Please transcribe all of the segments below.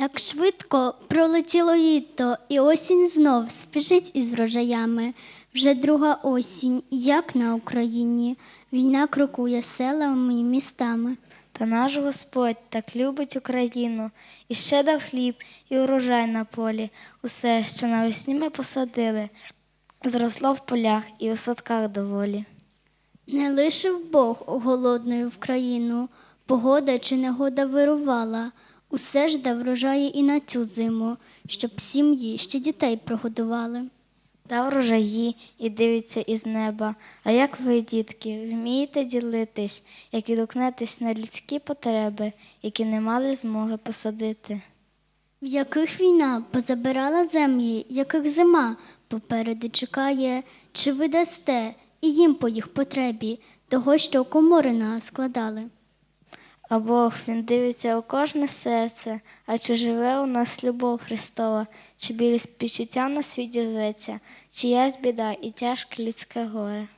Так швидко пролетіло літо, і осінь знов спішить із врожаями. Вже друга осінь, як на Україні, війна крокує селами і містами. Та наш Господь так любить Україну, і ще дав хліб, і урожай на полі. Усе, що навесні ми посадили, зросло в полях і у садках доволі. Не лишив Бог голодною в країну, погода чи негода вирувала, усе ж дав врожаї і на цю зиму, щоб сім'ї ще дітей прогодували. Дав рожаї і дивиться із неба. А як ви, дітки, вмієте ділитись, як відгукнетесь на людські потреби, які не мали змоги посадити? В яких війна позабирала землі, яких зима попереду чекає, чи ви дасте і їм по їх потребі того, що комори нас складали? А Бог він дивиться у кожне серце, а чи живе у нас любов Христова, чи білі співчуття на світі зветься, чиясь біда і тяжке людське горе.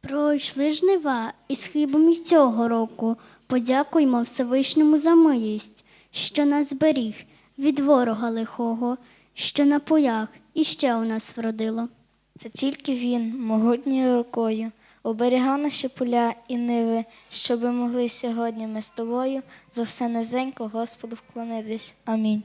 Пройшли жнива із хлібом й цього року. Подякуймо Всевишньому за милість, що нас зберіг від ворога лихого, що на полях іще у нас вродило. Це тільки він, могутньою рукою, оберігав наші поля і ниви, щоби могли сьогодні ми з тобою за все низенько Господу вклонитись. Амінь.